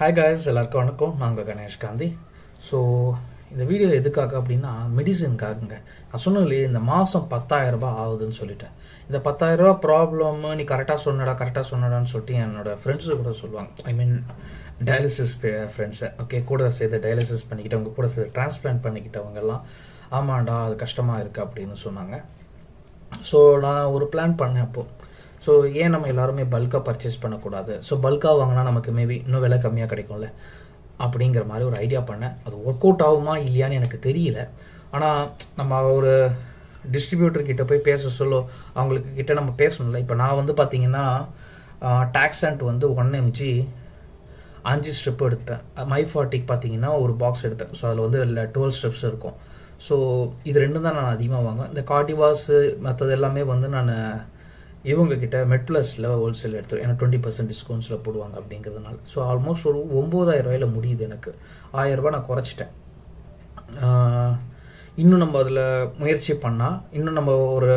Hi guys எல்லாருக்கும் வணக்கம். நாங்கள் கணேஷ் காந்தி. ஸோ இந்த வீடியோ எதுக்காக அப்படின்னா மெடிசின்காகங்க நான் சொன்னேன் இல்லையே இந்த மாதம் பத்தாயிரரூபா ஆகுதுன்னு சொல்லிட்டேன். இந்த பத்தாயிரரூபா ப்ராப்ளம் நீ கரெக்டாக சொன்னடா கரெக்டாக சொன்னடான்னு சொல்லிட்டு என்னோட ஃப்ரெண்ட்ஸு கூட சொல்லுவாங்க. ஐ மீன் டயாலிசிஸ் ஃப்ரெண்ட்ஸை ஓகே கூட சேர்த்து டயாலிசிஸ் பண்ணிக்கிட்டவங்க கூட சேர்த்து டிரான்ஸ்பிளான்ட் பண்ணிக்கிட்டவங்கெல்லாம் ஆமாண்டா அது கஷ்டமாக இருக்குது அப்படின்னு சொன்னாங்க. ஸோ நான் ஒரு பிளான் பண்ணேன் அப்போது ஸோ ஏன் நம்ம எல்லாருமே பல்காக பர்ச்சேஸ் பண்ணக்கூடாது? ஸோ பல்காக வாங்கினா நமக்கு மேபி இன்னும் விலை கம்மியாக கிடைக்கும்ல? அப்படிங்கிற மாதிரி ஒரு ஐடியா பண்ணேன். அது ஒர்க் அவுட் ஆகுமா இல்லையான்னு எனக்கு தெரியல. ஆனால் நம்ம ஒரு டிஸ்ட்ரிபியூட்டர் கிட்ட போய் பேச சொல்ல அவங்களுக்கு கிட்ட நம்ம பேசணும்ல. இப்போ நான் வந்து பார்த்தீங்கன்னா டாக்ஸண்ட் வந்து ஒன் எம்ஜி அஞ்சு ஸ்ட்ரிப் எடுத்தேன். மை ஃபார்ட்டிக்கு பார்த்தீங்கன்னா ஒரு பாக்ஸ் எடுப்பேன் ஸோ அதில் வந்து டுவெல் ஸ்ட்ரிப்ஸ் இருக்கும். ஸோ இது ரெண்டும் தான் நான் அதிகமாக வாங்குவேன். இந்த கார்டிவாஸு மற்றது எல்லாமே வந்து நான் இவங்கக்கிட்ட மெட் ஹோல்சேல் எடுத்து ஏன்னா டுவெண்ட்டி பர்சன்ட் டிஸ்கவுண்ட்ஸில் போடுவாங்க அப்படிங்கிறதுனால. ஸோ ஆல்மோஸ்ட் ஒரு ஒம்பதாயிரம் ரூபாயில் முடியுது எனக்கு. ஆயிரரூபா நான் குறைச்சிட்டேன். இன்னும் நம்ம அதில் முயற்சி பண்ணால் இன்னும் நம்ம ஒரு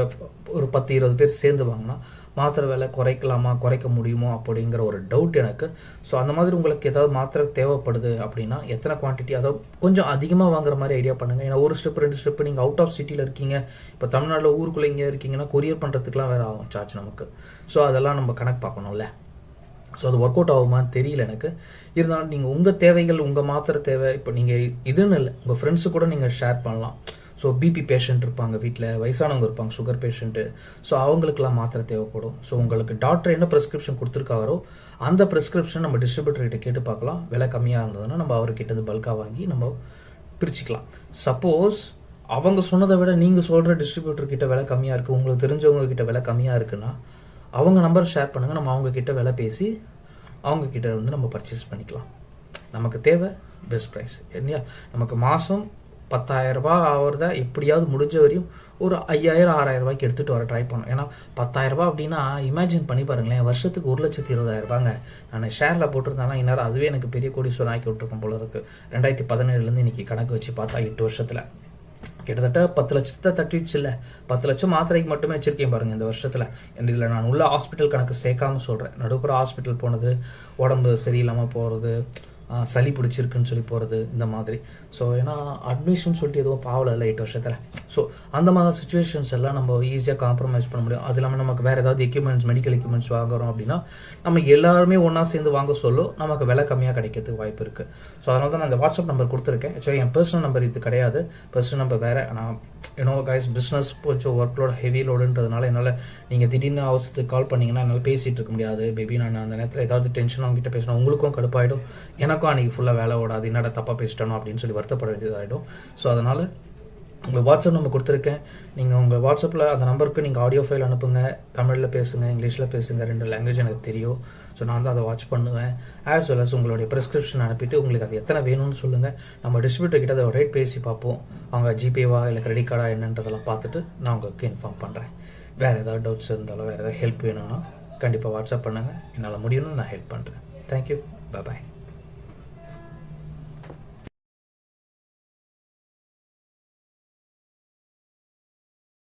ஒரு பத்து இருபது பேர் சேர்ந்து வாங்கினா மாத்திரை விலை குறைக்கலாமா குறைக்க முடியுமோ அப்படிங்கிற ஒரு டவுட் எனக்கு. ஸோ அந்த மாதிரி உங்களுக்கு ஏதாவது மாத்திரை தேவைப்படுது அப்படின்னா எத்தனை குவான்டிட்டி அதாவது கொஞ்சம் அதிகமாக வாங்குற மாதிரி ஐடியா பண்ணுங்கள் ஏன்னா ஒரு ஸ்டெப் ரெண்டு ஸ்டெப் நீங்கள் அவுட் ஆஃப் சிட்டியில் இருக்கீங்க. இப்போ தமிழ்நாட்டில் ஊருக்குள்ளே இங்கே இருக்கீங்கன்னா கொரியர் பண்ணுறதுக்குலாம் வேறு ஆகும் சார்ஜ் நமக்கு. ஸோ அதெல்லாம் நம்ம கணக்கு பார்க்கணும்ல. ஸோ அது ஒர்க் அவுட் ஆகுமான்னு தெரியல எனக்கு. இருந்தாலும் நீங்கள் உங்கள் தேவைகள் உங்கள் மாத்திரை தேவை இப்போ நீங்கள் இதுன்னு இல்லை உங்கள் ஃப்ரெண்ட்ஸு கூட நீங்கள் ஷேர் பண்ணலாம். ஸோ பிபி பேஷண்ட் இருப்பாங்க வீட்டில் வயசானவங்க இருப்பாங்க சுகர் பேஷண்ட்டு ஸோ அவங்களுக்குலாம் மாத்திரை தேவைப்படும். ஸோ உங்களுக்கு டாக்டர் என்ன ப்ரிஸ்கிரிப்ஷன் கொடுத்துருக்காரோ அந்த ப்ரிஸ்கிரிப்ஷன் நம்ம டிஸ்ட்ரிபியூட்டர்கிட்ட கேட்டு பார்க்கலாம். விலை கம்மியாக இருந்ததுன்னா நம்ம அவர்கிட்ட இருந்து பல்காக வாங்கி நம்ம பிரிச்சுக்கலாம். சப்போஸ் அவங்க சொன்னதை விட நீங்கள் சொல்கிற டிஸ்ட்ரிபியூட்டர் கிட்ட விலை கம்மியாக இருக்குது உங்களுக்கு தெரிஞ்சவங்க கிட்ட விலை கம்மியாக இருக்குன்னா அவங்க நம்பர் ஷேர் பண்ணுங்கள் நம்ம அவங்கக்கிட்ட விலை பேசி அவங்கக்கிட்ட வந்து நம்ம பர்ச்சேஸ் பண்ணிக்கலாம். நமக்கு தேவை பெஸ்ட் ப்ரைஸ் இல்லையா? நமக்கு மாதம் பத்தாயிரரூபா ஆகிறத எப்படியாவது முடிஞ்ச வரையும் ஒரு ஐயாயிரம் ஆறாயிரம் ரூபாய்க்கு எடுத்துகிட்டு வர ட்ரை பண்ணோம் ஏன்னா பத்தாயிரம் அப்படின்னா இமேஜின் பண்ணி பாருங்களேன் வருஷத்துக்கு ஒரு லட்சத்தி இருபதாயிரம் ரூபாங்க. நான் ஷேரில் போட்டிருந்தேன்னா இந்நேரம் அதுவே எனக்கு பெரிய கோடீஸ்வரன் ஆக்கி விட்டுருக்கும் போல இருக்குது ரெண்டாயிரத்தி பதினேழுலேருந்து இன்னைக்கு கணக்கு வச்சு பார்த்தா எட்டு வருஷத்தில். கிட்டத்தட்ட பத்து லட்சத்தை தட்டிடுச்சு இல்லை. பத்து லட்சம் மாத்திரைக்கு மட்டுமே வச்சிருக்கேன் பாருங்க இந்த வருஷத்தில். இதில் நான் உள்ள ஹாஸ்பிட்டல் கணக்கு சேர்க்காம சொல்கிறேன் நடுப்புற ஹாஸ்பிட்டல் போனது உடம்பு சரியில்லாமல் போகிறது சளி பிடிச்சிருக்குன்னு சொல்லி போகிறது இந்த மாதிரி. ஸோ ஏன்னா அட்மிஷன் சொல்லிட்டு எதுவும் பாவல இல்லை எட்டு வருஷத்தில். ஸோ அந்த மாதிரி சுச்சுவேஷன்ஸ் எல்லாம் நம்ம ஈஸியாக காம்ப்ரமைஸ் பண்ண முடியும். அது இல்லாமல் நமக்கு வேறு ஏதாவது எக்யூப்மெண்ட்ஸ் மெடிக்கல் எக்யூப்மெண்ட்ஸ் வாங்குறோம் அப்படின்னா நம்ம எல்லாருமே ஒன்றா சேர்ந்து வாங்க சொல்லும். நமக்கு விலை கம்மியாக கிடைக்கிறதுக்கு வாய்ப்பு இருக்குது ஸோ அதனால தான் நான் இந்த வாட்ஸ்அப் நம்பர் கொடுத்துருக்கேன். ஸோ என் பர்சனல் நம்பர் இது கிடையாது. பர்சனல் நம்பர் வேறு. நான் யூனோ கைஸ் பிஸ்னஸ் கொஞ்சம் ஒர்க் லோட் ஹெவி லோடுன்றதுனால என்னால் நீங்கள் திடீர்னு அவசரத்துக்கு கால் பண்ணிங்கன்னா என்னால் பேசிகிட்டு இருக்க முடியாது. பேபி நான் அந்த நேரத்தில் ஏதாவது டென்ஷன் அவங்ககிட்ட பேசினா உங்களுக்கும் கடுப்பாயிடும். எனக்கும் அன்றைக்கி ஃபுல்லாக வேலை ஓடாது என்னடா தப்பாக பேசிட்டணும் அப்படின்னு சொல்லி வருத்தப்பட வேண்டியதாகிடும் ஸோ அதனால் உங்கள் வாட்ஸ்அப் நம்பர் கொடுத்துருக்கேன். நீங்கள் உங்கள் வாட்ஸ்அப்பில் அந்த நம்பருக்கு நீங்கள் ஆடியோ ஃபைல் அனுப்புங்க தமிழில் பேசுங்க இங்கிலீஷில் பேசுங்க ரெண்டு லாங்குவேஜ் எனக்கு தெரியும். ஸோ நான் தான் அதை வாட்ச் பண்ணுவேன். ஆஸ் வெல் அஸ் உங்களுடைய ப்ரிஸ்கிரிப்ஷன் அனுப்பிட்டு உங்களுக்கு அது எத்தனை வேணும்னு சொல்லுங்கள் நம்ம டிஸ்ட்ரிபியூட்டர் கிட்ட அதை ரேட் பேசி பார்ப்போம். அவங்க ஜிபேவா இல்லை கிரெடிட் கார்டா என்னன்றதெல்லாம் பார்த்துட்டு நான் உங்களுக்கு இன்ஃபார்ம் பண்ணுறேன் வேறு ஏதாவது டவுட்ஸ் இருந்தாலும் வேறு ஏதாவது ஹெல்ப் வேணும்னா கண்டிப்பாக வாட்ஸ்அப் பண்ணுங்கள் என்னால் முடியும்னு நான் ஹெல்ப் பண்ணுறேன் தேங்க்யூ பாய்